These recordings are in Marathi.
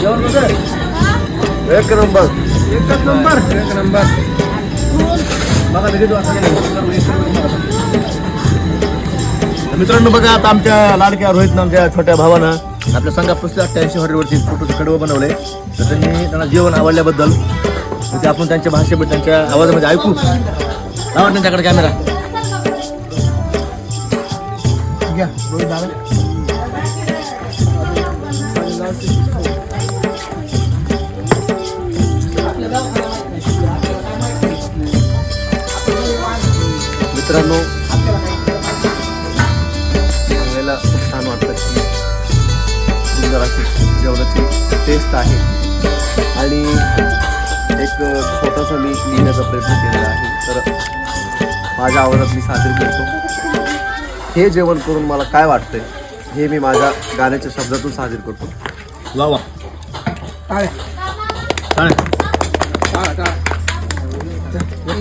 जेवण कसं एक नंबर. एकच नंबर. एक नंबर. बघा लगेच. मित्रांनो बघा आता आमच्या लाडक्या रोहित आमच्या छोट्या भावानं आपल्या संघा पस्तीस अठ्ठ्याऐंशी हॉटेलवरती फोटोचे कडवं बनवले तर त्यांनी त्यांना जेवण आवडल्याबद्दल तर ते आपण त्यांच्या भाषेमध्ये त्यांच्या आवाजामध्ये ऐकू. लावा त्यांच्याकडे कॅमेरा घ्या रोहित दादा. मित्रांनो सांगायला खूप छान वाटतं की सुंदर अशी जेवणाची टेस्ट आहे. आणि एक छोटासा मी लिहिण्याचा प्रयत्न केलेला आहे. तर माझ्या आवाजात मी सादर करतो. हे जेवण करून मला काय वाटतंय हे मी माझ्या गाण्याच्या शब्दातून सादर करतो. वा वा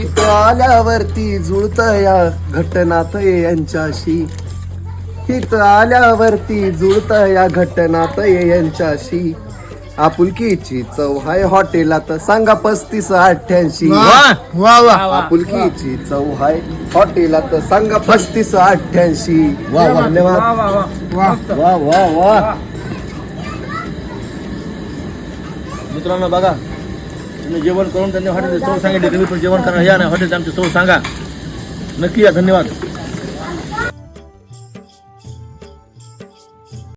इथं आल्यावरती जुळत या घटनात यांच्याशी. इथं आल्यावरती जुळत या घटनात यांच्याशी. आपुलकीची चव हाय हॉटेलात सांगा पस्तीस अठ्ठ्याऐंशी. वा वा आपुलकीची चव हाय हॉटेलात सांगा पस्तीस अठ्ठ्याऐंशी. वा वा. धन्यवाद. वा वा. वा. मित्रांनो बघा. तुम्ही जेवण करून त्यांनी हॉटेल चव सांगितले तुम्ही पण जेवण करा या ना हॉटेलचे आमची चव सांगा. नक्की या धन्यवाद.